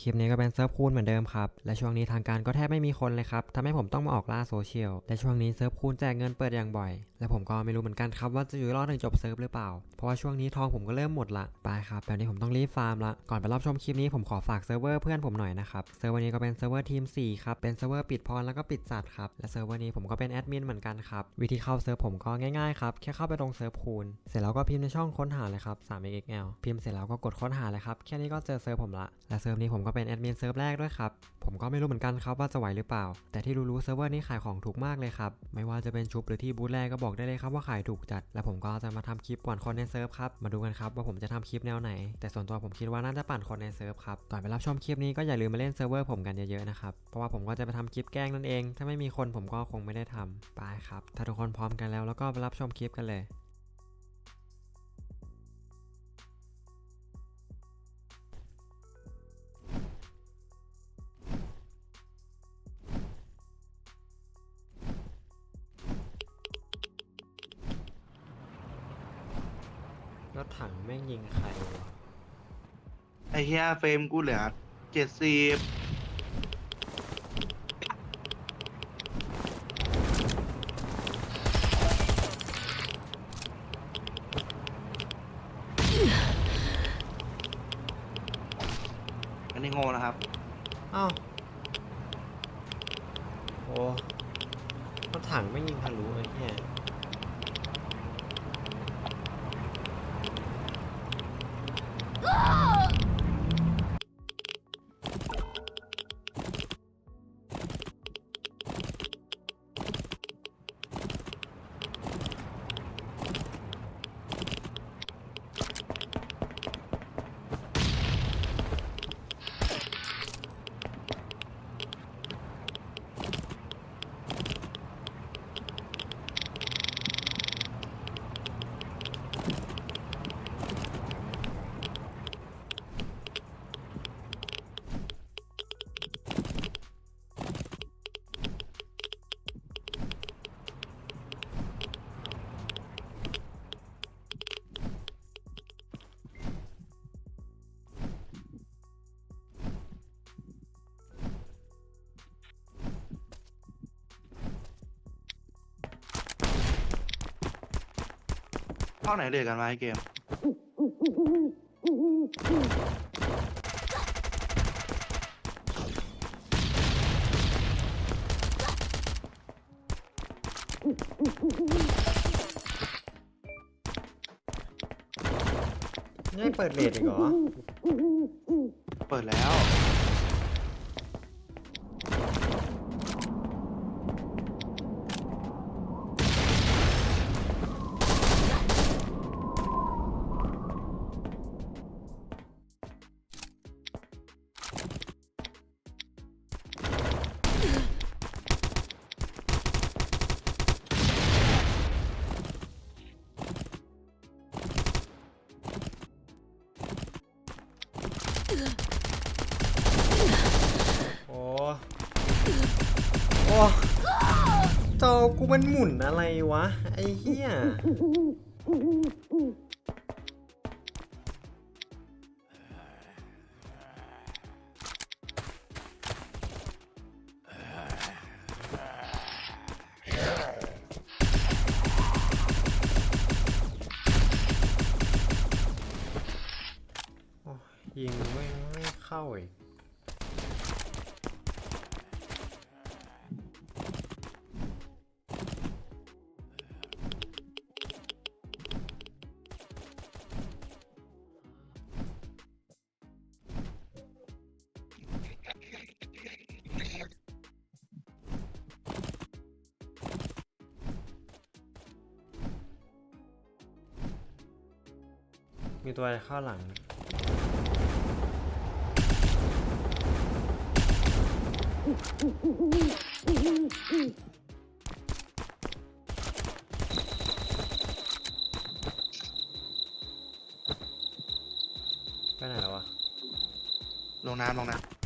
คลิปนี้ก็เป็นเซิร์ฟคูณเหมือนเดิมครับ และช่วงนี้ทางการก็แทบไม่มีคนเลยครับทำให้ผมต้องมาออกล่าโซเชียล และช่วงนี้เซิร์ฟคูณแจกเงินเปิดอย่างบ่อย และผมก็ไม่รู้เหมือนกันครับว่าจะอยู่รอดถึงจบเซิร์ฟหรือเปล่า เพราะว่าช่วงนี้ทองผมก็เริ่มหมดละ ไปครับแบบนี้ผมต้องรีบฟาร์มละ ก่อนไปรับชมคลิปนี้ผมขอฝากเซิร์ฟเวอร์เพื่อนผมหน่อยนะครับ เซิร์ฟเวอร์นี้ก็เป็นเซิร์ฟเวอร์ทีม4ครับ เป็นเซิร์ฟเวอร์ปิดพรแล้วก็ปิดสัตว์ครับ และเซิร์ฟเวอร์นี้ผมก็เป็นแอดมินเหมือนกันครับ วิธีเข้าเซิร์ฟผมก็ง่ายๆครับ แค่เข้าไปตรงเซิร์ฟคูณ เสร็จแล้วก็พิมพ์ในช่องค้นหาเลยครับ 3xl พิมพ์เสร็จแล้วก็กดค้นหาเลยครับ แค่นี้ก็เจอเซิร์ฟผมละ และเซิร์ฟนี้ผมก็เป็นแอดมินเซิร์ฟแรกด้วยครับ ผมก็ไม่รู้เหมือนกันครับว่าจะไหวหรือเปล่า แต่ที่รู้ๆเซิร์ฟเวอร์นี้ขายของถูกมากเลยครับ ไม่ว่าจะเป็นชุบหรือที่บูธแรกก็บอกได้เลยครับว่าขายถูกจัด และผมก็จะมาทำคลิปปั่นคนในเซิร์ฟครับ มาดูกันครับว่าผมจะทำคลิปแนวไหน แต่ส่วนตัวผมคิดว่าน่าจะปั่นคนในเซิร์ฟครับ ก่อนไปรับชมคลิปนี้ก็อย่าลืมมาเล่นเซิร์ฟเวอร์ผมกันเยอะๆนะครับ เพราะว่าผมก็จะไปทำคลิปแกล้งนั่นเอง ถ้าไม่มีคนผมก็คงไม่ได้ทำไปครับ ถ้าทุกคนพร้อมกันแล้วแล้วก็ไปรับชมคลิปกันเลย อ้เฮียเฟรมกูเหลือเจ็ดสิบอันนี้โง่นะครับ อ้าวโอ้รถถังไม่ยิงทะลุเลยเนี่ย เข้าไหนเดือกันมาไอ้เกม นี่เปิดเลทอีกเหรอ เปิดแล้ว กูมันหมุนอะไรวะ ไอ้เหี้ยยยิงไม่ไม่เข้าอีก มีตัวอะไรข้าหลัง ไปไหนแล้ววะลงน้ำลงน้ำ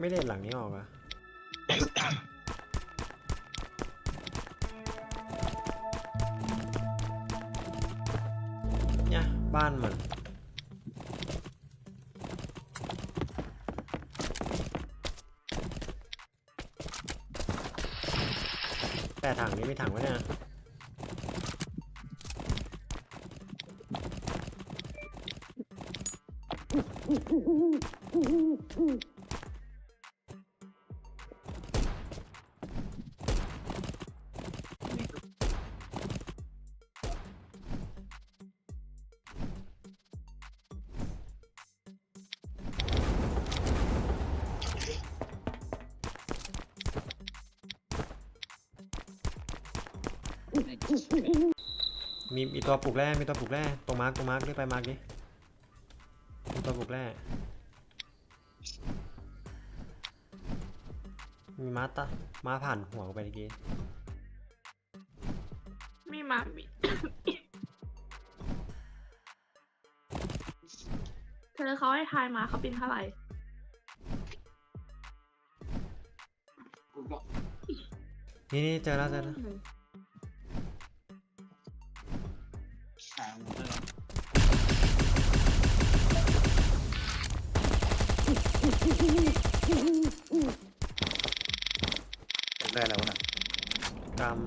ไม่เล่นหลังนี้ออกอะเนี่ยบ้านมันแต่ถังนี้ไม่ถังวะเนี่ย มีมีตัวปลูกแร่ มีตัวปลูกแร่ ตรงมาร์กตรงมาร์กนี่ไปมาร์กดิมีตัวปลูกแร่ มีม้าตะม้าผ่านหัวกูไปเมื่อกี้ มีมามีเธอเขาให้ทายมาเขาบินเท่าไหร่นี่นี่เจอแล้วเจอแล้ว ได้แล้วนะกรรม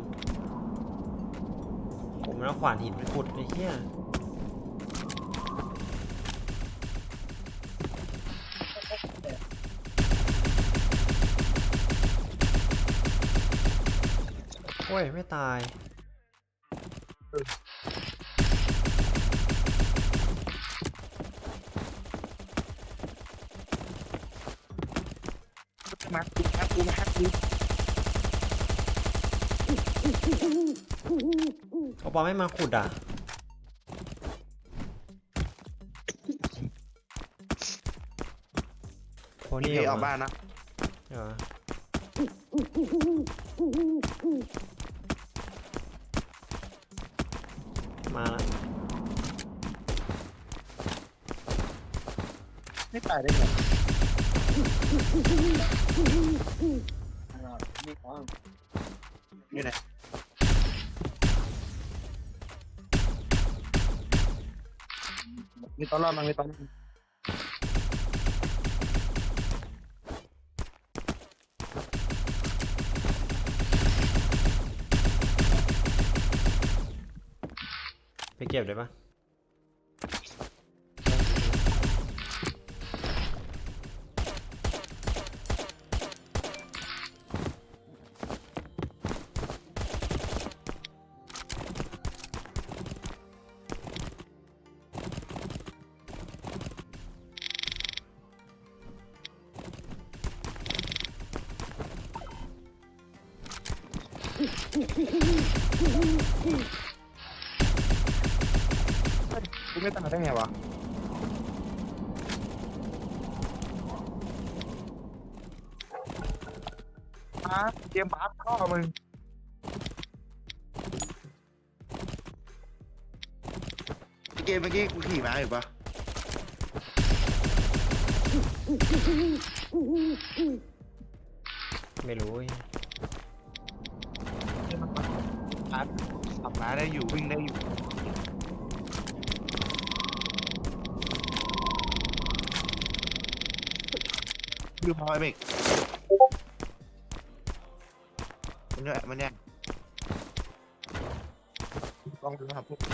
ผมมันเอาขวานหินไปขุดไอ้เหี้ยโอ้ย ไม่ตาย มากูมากูมากู โอ ปอไม่มาขุดอะ โพนี่นี่ออกบ้านนะเออมาแล้วไม่ตายได้ไงอยู่ไหน มีตอนรอดมั้งมีตอนไปเก็บได้ปะ กูไม่ตายได้ไงวะมาเตรียมบาสเข้ามึงเกมเมื่อกี้กูขี่ม้าอยู่ปะไม่รู้ ได้อยู่วิ่งได้อยู่ดูพอยเบกมันเนี่ยมันเนี่ยลองดูครับพวกปิ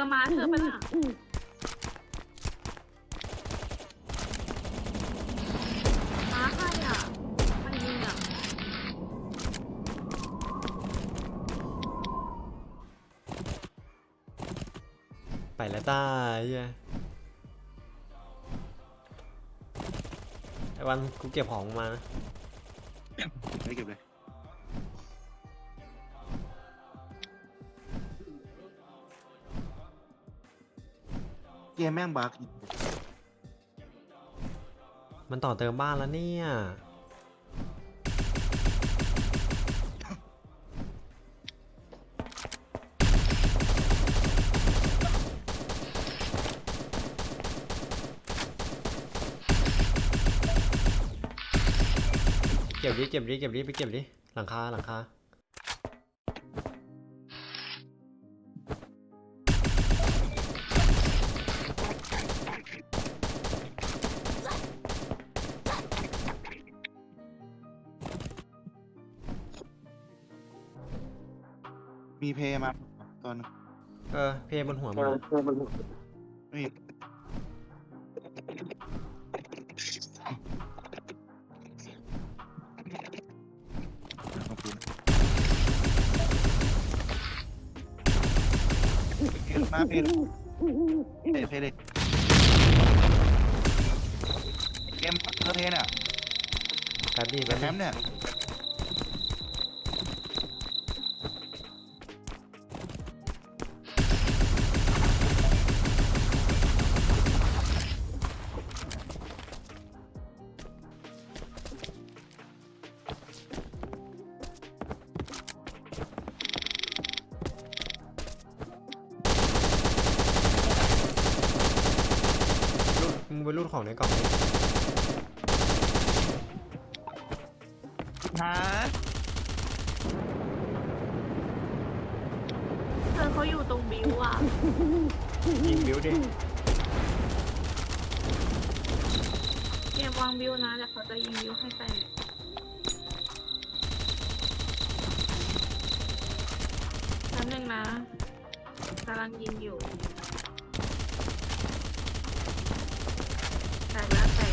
อมาเธอปะน่ะมาใครอะ มันยิงอะ ไปแล้วจ้าไอ้เหี้ยไอ้วันกูเก็บของมานะ กมแม่งบักมันต่อเติมบ้านแล้วเนี่ย เก็บดิเก็บดิเก็บดิไปเก็บดิหลังคาหลังคา มีเพย์มาตอนเออ เพบนหัวมันไม่มีขอบคุณเกมมาเพย์เพย์เพย์เลยเกมเทอร์เทนอะ แป๊บดิแคแป๊บดิ มป์เนี่ย ของในกล่องดิฮะเธอเขาอยู่ตรงบิวอะ ยิงบิวดิเกมวางบิวนะแต่เขาจะยิงบิวให้ไปแป๊บนึงนะกำลังยิงอยู่ แตกแล้วแตก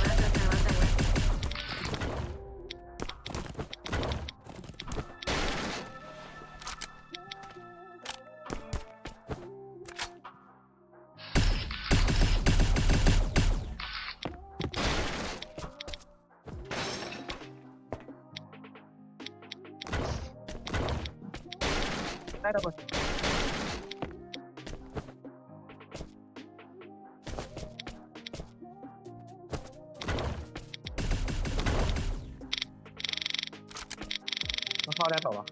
ได้เปล่าวะ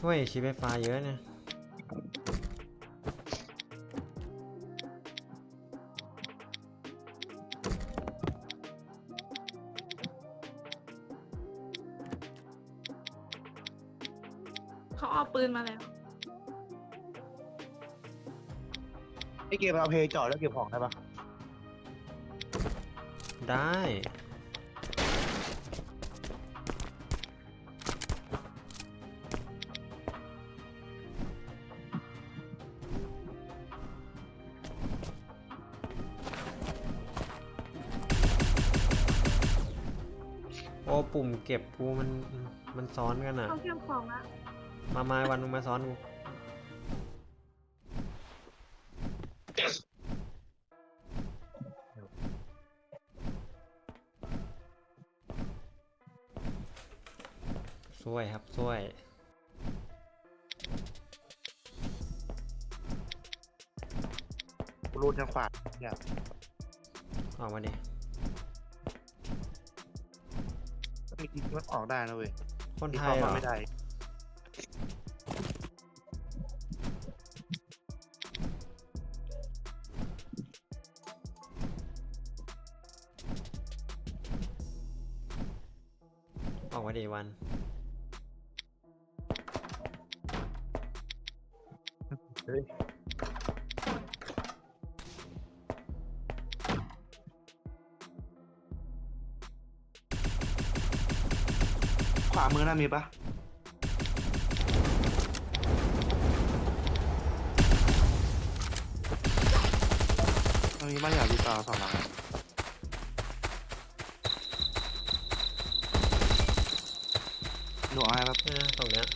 เฮ้ยชีไฟฟ้าเยอะเนี่ยเขาเอาปืนมาแล้ว ไอเกมเอาเพย์จอดแล้วเก็บของได้ปะ ได้ โอ้ปุ่มเก็บกูมันมันซ้อนกันอะ เขาเก็บของอะมามาวันมึงมาซ้อนกู ช่วยครับช่วยกูรูดทางขวาเนี่ยออกมาดิมีจริงๆมันออกได้นะเว้ยคนที่ไทเขายเหรมาอไม่ได้ ขวามือน่ามีปะมันมีบ้านใหญ่ดีต่อสองหลังหนูเอาให้ปะเนี่ยตรงเนี้ย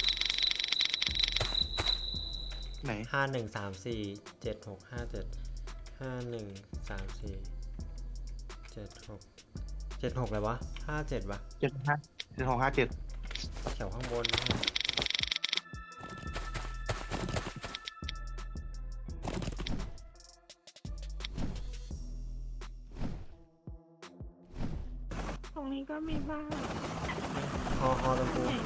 ไหนห้าหนึ่งสามสี่เจ็ดหกห้าเจ็ดห้าหนึ่งสามสี่เจ็ดหกเจ็ดหกเลยวะห้าเจ็ดวะเจ็ดห้าเจ็ดหกห้าเจ็ด แถวข้างบนตรงนี้ก็มีบ้างฮอฮอตรงกูเห็น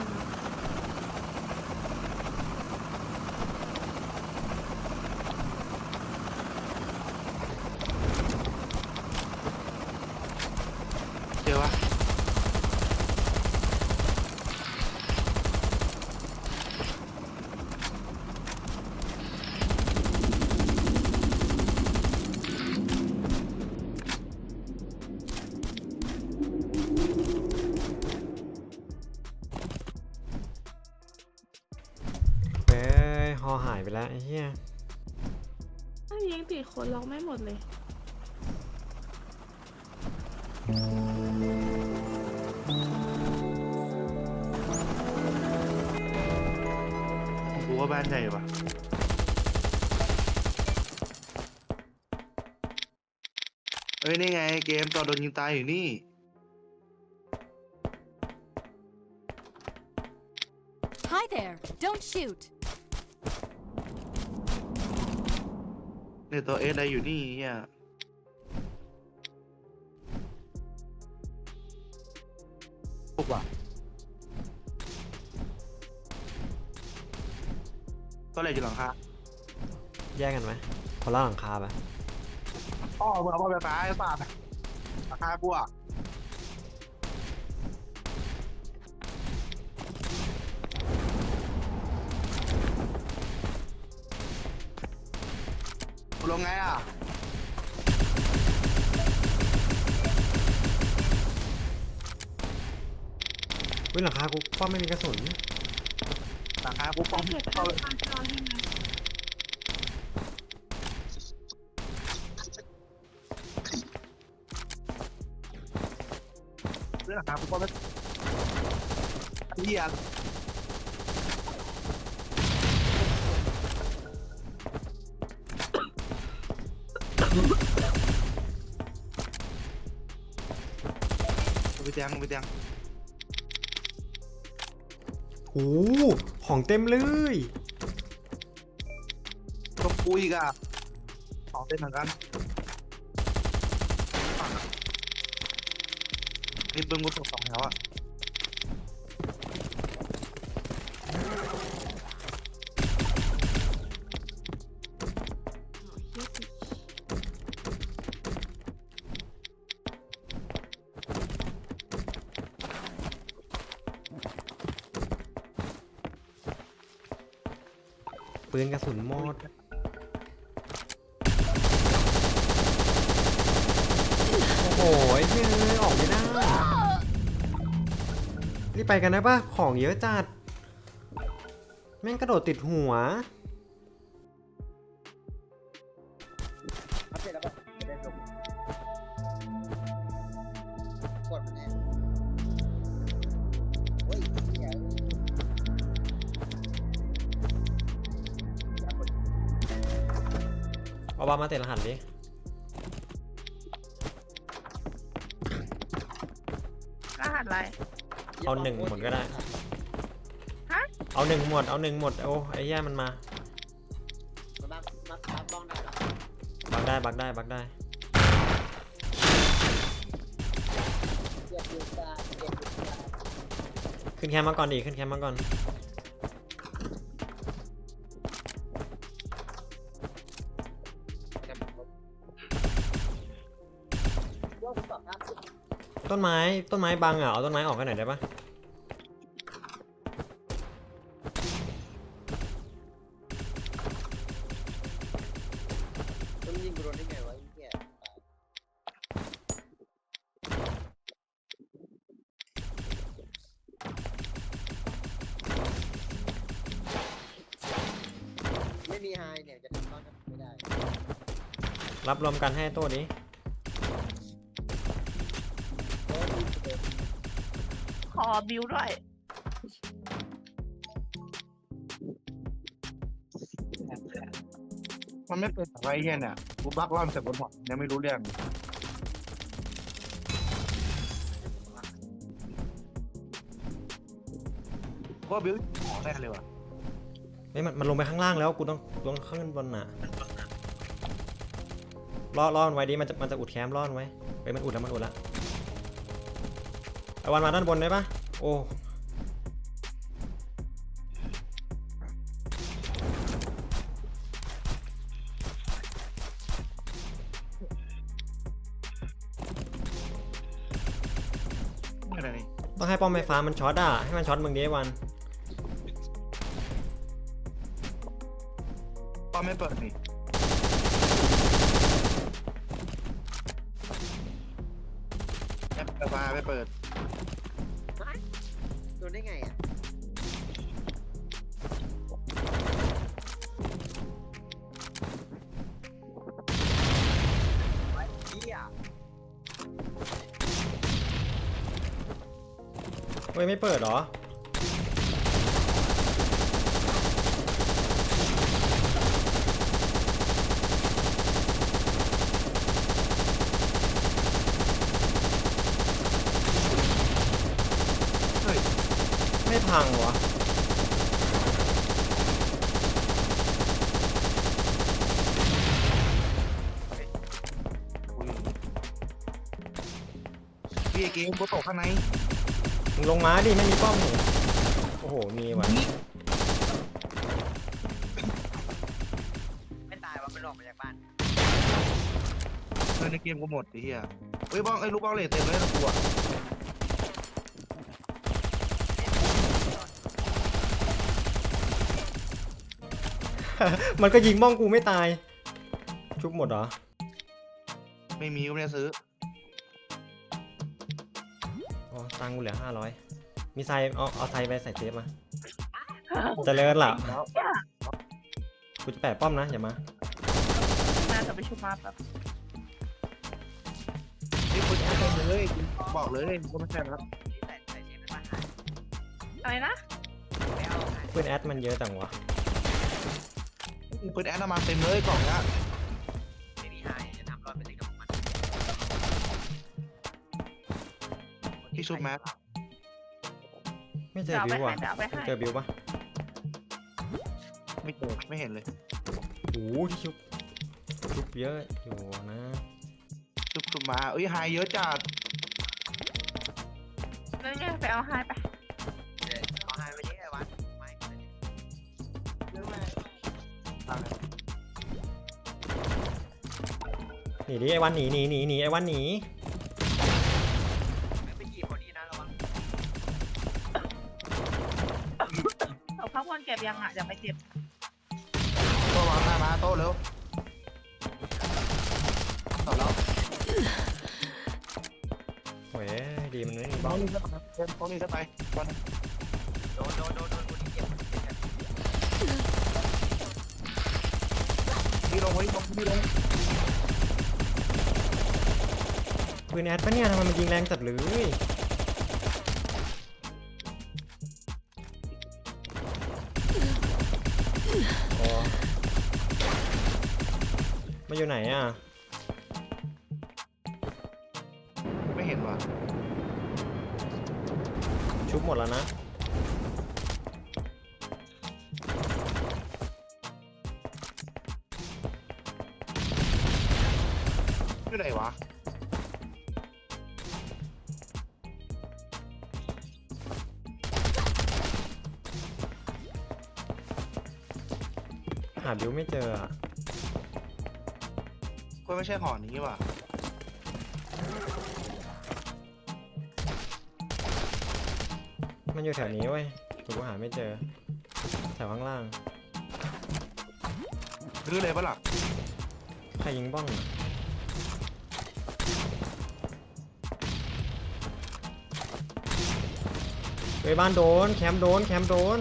ล้วไอ้เหี้ยถ้ายิงติดคนล็อกไม่หมดเลยกูว่าบ้านใหญ่ปะเอ้ยนี่ไงเกมตอนโดนยิงตายอยู่นี่ Hi there! Don't shoot! เนี่ยตัวเอสอะไรอยู่นี่เฮียปุ๊บว่ะก็เลยอยู่หลังคาแยกกันไหมคนละหลังคาปะอ๋อมึงเอาบอลไฟฟ้าไอ้สัตว์หลังคากูอะ ลงไงอะอุ้ยหลังคากูป้อมไม่มีกระสุนหลังคากูป้องเก็บเข้าข้าวจอที่ไหนเรื่องหลังคากูป้องไม่เฮีย งกูไปแจงโอ้โหของเต็มเลยต้องกูอีกอะสองเส้นเหมือนกันนี่เบิ้งกูตกสองแถวอะ ปืนกระสุนหมด โอ้โหไอ้เหี้ยเลยออกไม่ได้รีบไปกันนะป่ะ ของเยอะจัด แม่งกระโดดติดหัว อัปเดตแล้วป่ะ เอาบามาเตะรหัสดิรหัสอะไร เอาหนึ่งหมดก็ได้ ฮะ เอาหนึ่งหมด เอาหนึ่งหมด โอ้ไอ้แย่มันมามันบักบักบักบ้องได้เหรอบักได้บักได้บักได้ เกียร์ดูตาเกียร์ดูตาขึ้นแคมป์มาก่อนดิขึ้นแคมป์มาก่อน ต้นไม้ต้นไม้บังอะเอาต้นไม้ออกให้หน่อยได้ปะต้องยิงกูโดนได้ไงวะไอ้เหี้ยไม่มีไฮเนี่ยจะทำตอนนั้นไม่ได้ รับรวมกันให้โต้ดิ บิวด้วยมันไม่เป็นอะไรเฮียเนี่ยกูบักล่อนเสร็จบนหัวยังไม่รู้เรื่องก็บิ้วของแน่เลยว่ะไม่มันมันลงไปข้างล่างแล้วกูต้องลงข้างบนน่ะรอรอมันไว้ดิมันจะมันจะอุดแคมป์รอมันไว้ไปมันอุดแล้วมันอุดแล้วไอวันมาด้านบนได้ปะ โอ้ อะไรนี่ต้องให้ป้อมไฟฟ้ามันช็อตอะ ให้มันช็อตมึงดิไอ้วัน ป้อมไม่เปิดนี่แอปไฟฟ้าไม่เปิดโด โดนได้ไงอะเเฮ้ยไม่เปิดเหรอ พังวะพี่เกมกูตกข้างในมึงลงมาดิไม่มีป้อมหนูโอ้โห มีว่ะไม่ตายวะมันหลอกมาจากบ้านเฮ้ยในเกมกูหมดไอ้เหี้ยเฮ้ยบ้องไอ้ลูกบ้องเลทเต็มเลยนะกูอะ มันก็ยิงบ้องกูไม่ตาย ชุบหมดเหรอ ไม่มีก็ไม่ได้ซื้อ อ๋อ ตังค์กูเหลือห้าร้อย มีไซเอาเอาไซไปใส่เซฟมาเจะเลิศล่ะแล้วกูจะแปะป้อมนะ อย่ามา น่าจะไปชุบมาแบบนี่คุณแอดเต็มเลย บอกเลยก็ไม่ใช่แล้วใส่ใส่เชฟเป็นบ้านหายอะไรนะไม่เอาเพื่อนแอดมันเยอะจังวะ คุณแอดเอามาเต็มเลยกล่องเนี้ยไม่มีหายจะทำรอดเป็นติ๊กกับมันที่ชุบแมสไม่เจเดี๋อยวเอาบิไปวให้ว่ะเดี๋ยวเอาไปให้ เจอบิวปะไม่เจอไม่เห็นเลยโอ้โหที่ชุบชุบเยอะอยู่นะชุบชุบมาเอ้ยไฮเยอะจัดนั่นไงไปเอาให้ไป นีดิไอ้วันหนีหนีหนีหนีไอ้วันหนีไม่ไปจีบคนนี้นะระวังเอาข้าววนเก็บยังอะอย่าไปเก็บโต๊ะวางหน้ามาโต๊ะเร็วต่อแล้วโอ้ยดีมันไม่มีบ้บ้อองงนี่ก็ไปโต๊ะนี่ก็ไปบอลโดนโดนโดนโดนคนที่เจ็บคนที่เจ็บนี่ลงไว้ลงนี่ลง ปืนแอดปะเนี่ยทำไมมันยิงแรงจัดเลยโอ้มาอยู่ไหนอะ ไม่เห็นว่ะชุบหมดแล้วนะ อยู่ไหนวะ หาบิวไม่เจออะก็ไม่ใช่หอนี้ว่ะมันอยู่แถวนี้เว้ยกูหาไม่เจอ แถวข้างล่างรื้อเลยปะล่ะใครยิงบ้องอะเฮ้ยบ้านโดน แคมป์โดน แคมป์โดน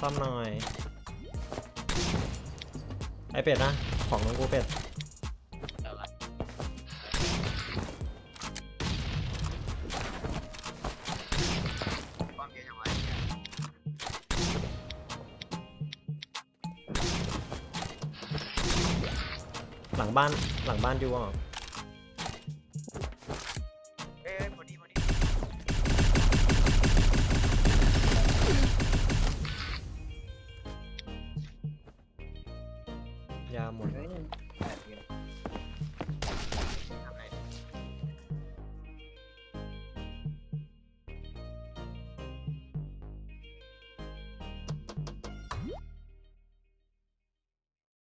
ซ่อมหน่อย ไอเป็ดนะ ของของกูเป็ดหลังบ้านหลังบ้านยูอะ